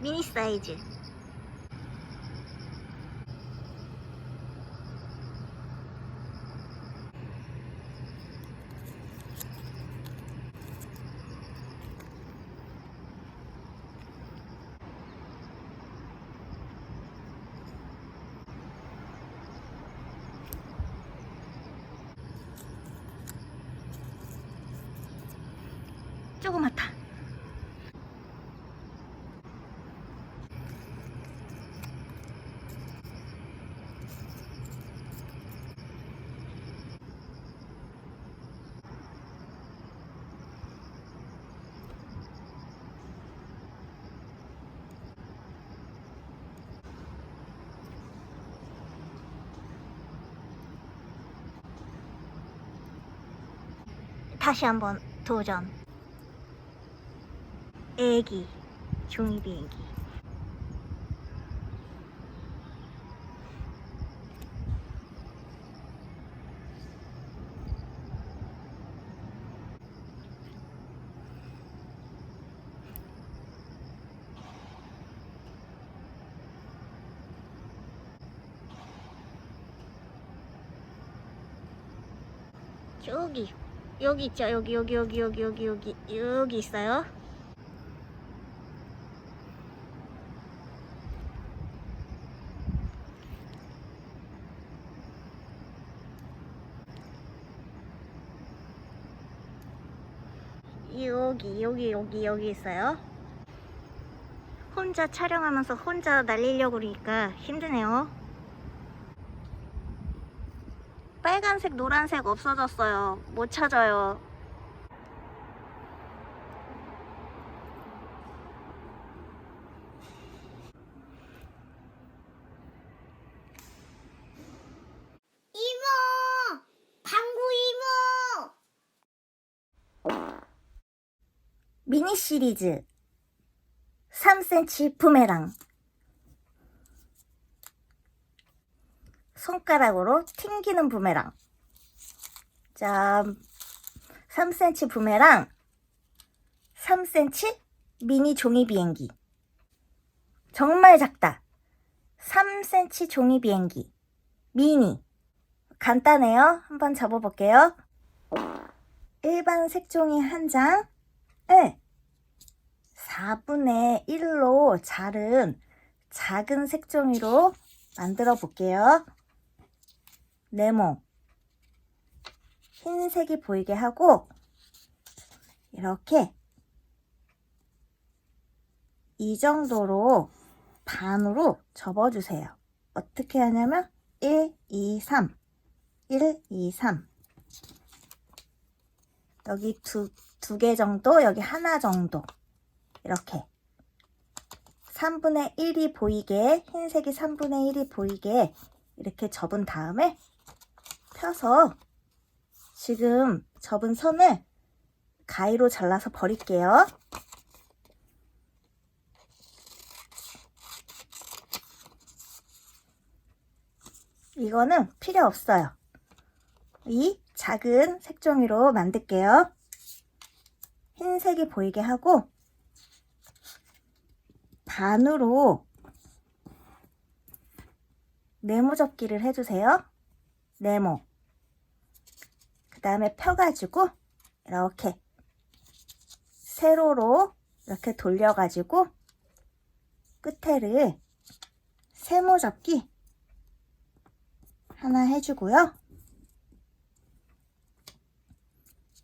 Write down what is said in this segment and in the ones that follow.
미니 사이즈. 조그맣다. 다시 한번 도전. 애기 종이 비행기. 저기 여기 있죠? 여기 여기 여기 여기 여기 여기 여기 있어요. 여기 여기 여기 여기 있어요. 혼자 촬영하면서 혼자 날리려고 그러니까 힘드네요 빨간색 노란색 없어졌어요. 못 찾아요. 이모! 방구 이모! 미니 시리즈. 3cm 부메랑. 손가락으로 튕기는 부메랑 자 3cm 부메랑 3cm 미니 종이 비행기. 정말 작다. 3cm 종이 비행기. 미니. 간단해요. 한번 접어볼게요. 일반 색종이 한 장을 4분의 1로 자른 작은 색종이로 만들어 볼게요. 네모 흰색이 보이게 하고 이렇게 이 정도로 반으로 접어주세요. 어떻게 하냐면 1, 2, 3 1, 2, 3 여기 두, 두 개 정도 여기 하나 정도. 이렇게. 3분의 1이 보이게 흰색이 3분의 1이 보이게 이렇게 접은 다음에 펴서 지금 접은 선을 가위로 잘라서 버릴게요. 이거는 필요 없어요. 이 작은 색종이로 만들게요. 흰색이 보이게 하고 반으로 네모 접기를 해주세요. 네모. 그 다음에 펴가지고 이렇게 세로로 이렇게 돌려가지고 끝에를 세모 접기 하나 해주고요.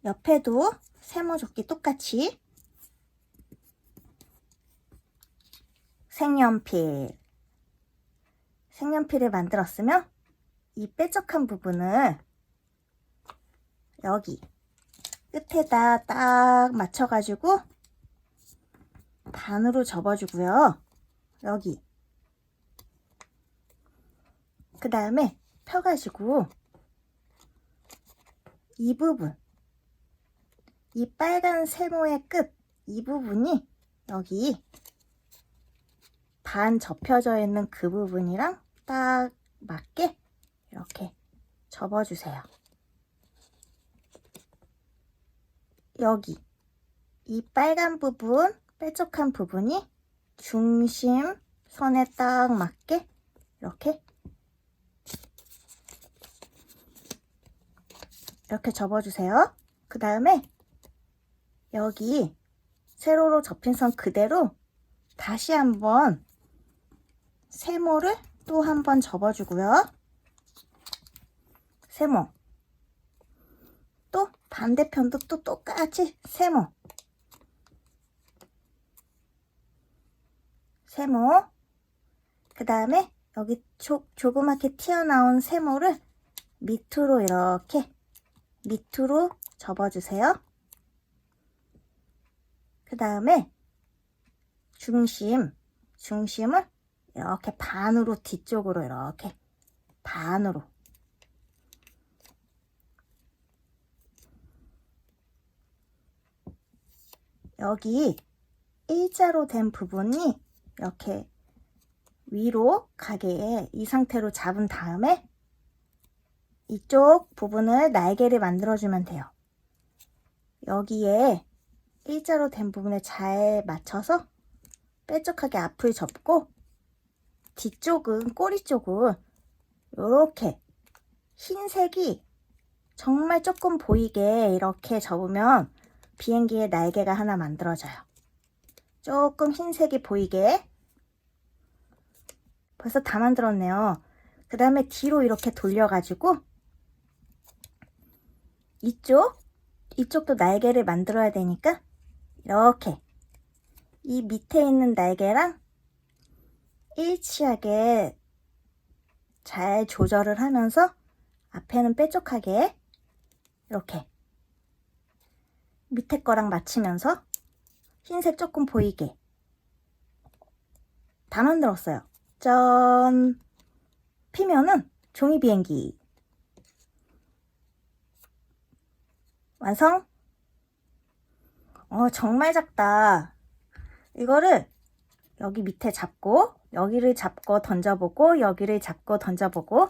옆에도 세모 접기 똑같이 색연필 색연필을 만들었으면 이 뾰족한 부분을 여기 끝에다 딱 맞춰가지고 반으로 접어주고요. 여기 그 다음에 펴가지고 이 부분 이 빨간 세모의 끝 이 부분이 여기 반 접혀져 있는 그 부분이랑 딱 맞게 이렇게 접어주세요. 여기 이 빨간 부분, 뾰족한 부분이 중심 선에 딱 맞게 이렇게 이렇게 접어주세요. 그 다음에 여기 세로로 접힌 선 그대로 다시 한번 세모를 또 한 번 접어주고요. 세모. 또 반대편도 또 똑같이 세모. 세모. 그 다음에 여기 조, 조그맣게 튀어나온 세모를 밑으로 이렇게 밑으로 접어주세요. 그 다음에 중심, 중심을 이렇게 반으로 뒤쪽으로 이렇게 반으로 여기 일자로 된 부분이 이렇게 위로 가게 이 상태로 잡은 다음에 이쪽 부분을 날개를 만들어주면 돼요. 여기에 일자로 된 부분에 잘 맞춰서 뾰족하게 앞을 접고 뒤쪽은 꼬리 쪽은 이렇게 흰색이 정말 조금 보이게 이렇게 접으면 비행기의 날개가 하나 만들어져요. 조금 흰색이 보이게 벌써 다 만들었네요. 그 다음에 뒤로 이렇게 돌려가지고 이쪽 이쪽도 날개를 만들어야 되니까 이렇게 이 밑에 있는 날개랑 일치하게 잘 조절을 하면서 앞에는 뾰족하게 이렇게 밑에 거랑 맞추면서 흰색 조금 보이게 다 만들었어요. 짠! 피면은 종이 비행기 완성! 어, 정말 작다. 이거를 여기 밑에 잡고, 여기를 잡고 던져보고, 여기를 잡고 던져보고,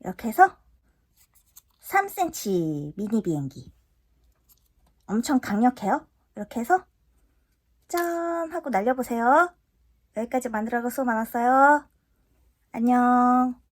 이렇게 해서 3cm 미니 비행기. 엄청 강력해요. 이렇게 해서 짠! 하고 날려보세요. 여기까지 만들어서 많았어요. 안녕.